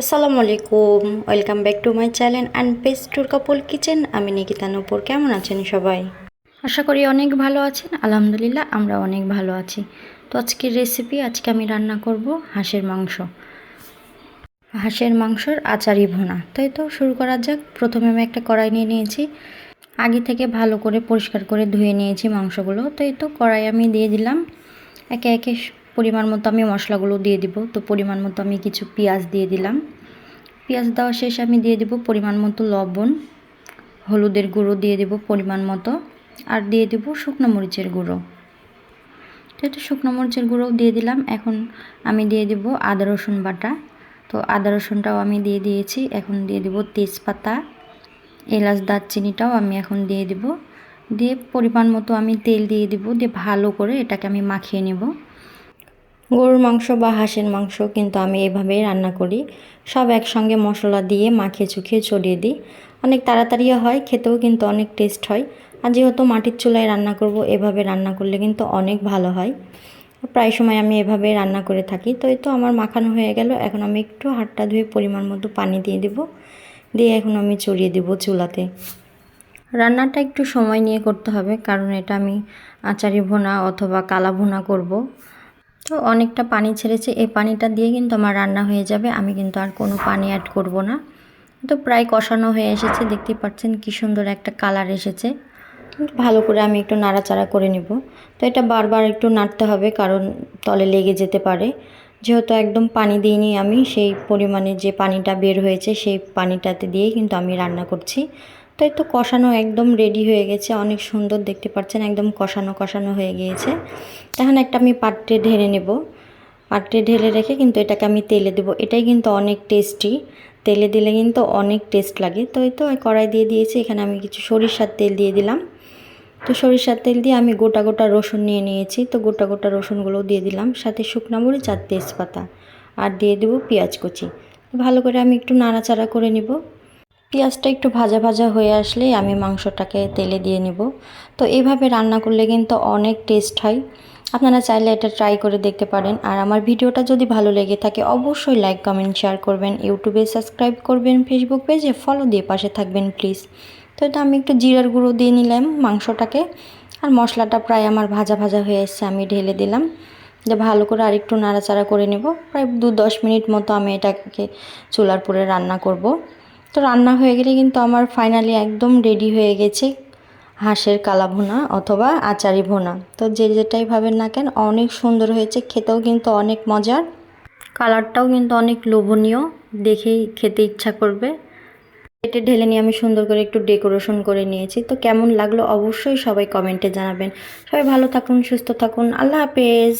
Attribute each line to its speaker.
Speaker 1: আসসালামু আলাইকুম, welcome back to my channel and page tour couple kitchen. আমি নিকিতা নূপুর, কেমন আছেন সবাই? আশা করি অনেক ভালো আছেন, আলহামদুলিল্লাহ আমরা অনেক ভালো আছি। তো আজকের রেসিপি আজকে আমি রান্না করব হাঁসের মাংস। হাঁসের মাংসর আচারি ভোনা। তাই তো, শুরু করা যাক। প্রথমে আমি একটা কড়াই নিয়ে নিয়েছি। আগে থেকে ভালো করে পরিষ্কার করে ধুয়ে নিয়েছি মাংসগুলো। তো এই তো, কড়াই আমি দিয়ে দিলাম। একে একে পরিমাণ মতো আমি মশলাগুলো দিয়ে দিব। তো পরিমাণ মতো আমি কিছু পেঁয়াজ দিয়ে দিলাম। পেঁয়াজ দেওয়া শেষে আমি দিয়ে দিব পরিমাণ মতো লবণ, হলুদের গুঁড়ো দিয়ে দেব পরিমাণ মতো, আর দিয়ে দেব শুকনো মরিচের গুঁড়ো। তো একটু শুকনো মরিচের গুঁড়োও দিয়ে দিলাম। এখন আমি দিয়ে দেব আদা, রসুন বাটা। তো আদা, রসুনটাও আমি দিয়ে দিয়েছি। এখন দিয়ে দেব তেজপাতা, এলাচ, দারচিনিটাও আমি এখন দিয়ে দেব। দিয়ে পরিমাণ মতো আমি তেল দিয়ে দেব। দিয়ে ভালো করে এটাকে আমি মাখিয়ে নেব। গরুর মাংস বা হাঁসের মাংস কিন্তু আমি এভাবেই রান্না করি। সব একসঙ্গে মশলা দিয়ে মাখিয়ে চুখিয়ে চড়িয়ে দিই। অনেক তাড়াতাড়িও হয়, খেতেও কিন্তু অনেক টেস্ট হয়। আর যেহেতু মাটির চুলায় রান্না করব, এভাবে রান্না করলে কিন্তু অনেক ভালো হয়। প্রায় সময় আমি এভাবে রান্না করে থাকি। তো এই তো আমার মাখানো হয়ে গেল। এখন আমি একটু হাতটা ধুয়ে পরিমাণ মতো পানি দিয়ে দেব। দিয়ে এখন আমি চড়িয়ে দেব চুলাতে। রান্নাটা একটু সময় নিয়ে করতে হবে, কারণ এটা আমি আচারি ভোনা অথবা কালা ভোনা করব। তো অনেকটা পানি ছেড়েছে। এই পানিটা দিয়ে কিন্তু আমার রান্না হয়ে যাবে। আমি কিন্তু আর কোনো পানি অ্যাড করব না। তো প্রায় কষানো হয়ে এসেছে। দেখতেই পাচ্ছেন কী সুন্দর একটা কালার এসেছে। ভালো করে আমি একটু নাড়াচাড়া করে নেব। তো এটা বারবার একটু নাড়তে হবে, কারণ তলে লেগে যেতে পারে। যেহেতু একদম পানি দিইনি আমি, সেই পরিমাণে যে পানিটা বের হয়েছে, সেই পানিটাতে দিয়েই কিন্তু আমি রান্না করছি। তো এই তো কষানো একদম রেডি হয়ে গেছে। অনেক সুন্দর দেখতে পাচ্ছেন, একদম কষানো কষানো হয়ে গিয়েছে। এখন একটা আমি পাত্রে ঢেলে নেব। পাত্রে ঢেলে রেখে কিন্তু এটাকে আমি তেলে দেবো। এটাই কিন্তু অনেক টেস্টি তেলে দিলে কিন্তু অনেক টেস্ট লাগে। তো এই তো কড়াই দিয়ে দিয়েছি। এখানে আমি কিছু সরিষার তেল দিয়ে দিলাম। তো সরিষার তেল দিয়ে আমি গোটা গোটা রসুন নিয়ে নিয়েছি। তো গোটা গোটা রসুনগুলো দিয়ে দিলাম। সাথে শুকনো মরিচ আর তেজপাতা। আর দিয়ে দেবো পেঁয়াজ কুচি। ভালো করে আমি একটু নাড়াচাড়া করে নিব। পেঁয়াজটা একটু ভাজা ভাজা হয়ে আসলেই আমি মাংসটাকে তেলে দিয়ে নিব। তো এইভাবে রান্না করলে কিন্তু অনেক টেস্ট হয়। আপনারা চাইলে এটা ট্রাই করে দেখতে পারেন। আর আমার ভিডিওটা যদি ভালো লেগে থাকে, অবশ্যই লাইক, কমেন্ট, শেয়ার করবেন। ইউটিউবে সাবস্ক্রাইব করবেন, ফেসবুক পেজে ফলো দিয়ে পাশে থাকবেন, প্লিজ। তো এটা আমি একটু জিরার গুঁড়ো দিয়ে নিলাম মাংসটাকে। আর মশলাটা প্রায় আমার ভাজা ভাজা হয়ে এসছে, আমি ঢেলে দিলাম। যে ভালো করে আরেকটু নাড়াচাড়া করে নেব। প্রায় দু দশ মিনিট মতো আমি এটাকে চুলার পরে রান্না করব। তো রান্না হয়ে গেলে কিন্তু আমার ফাইনালি একদম রেডি হয়ে গেছে হাঁসের কালা ভোনা অথবা আচারি ভোনা। তো যে যেটাই ভাবেন না কেন, অনেক সুন্দর হয়েছে, খেতেও কিন্তু অনেক মজার, কালারটাও কিন্তু অনেক লোভনীয় দেখেই খেতে ইচ্ছা করবে। এটা ঢেলে নিয়ে আমি সুন্দর করে একটু ডেকোরেশন করে নিয়েছি। তো কেমন লাগল অবশ্যই সবাই কমেন্টে জানাবেন। সবাই ভালো থাকুন, সুস্থ থাকুন, আল্লাহ হাফেজ।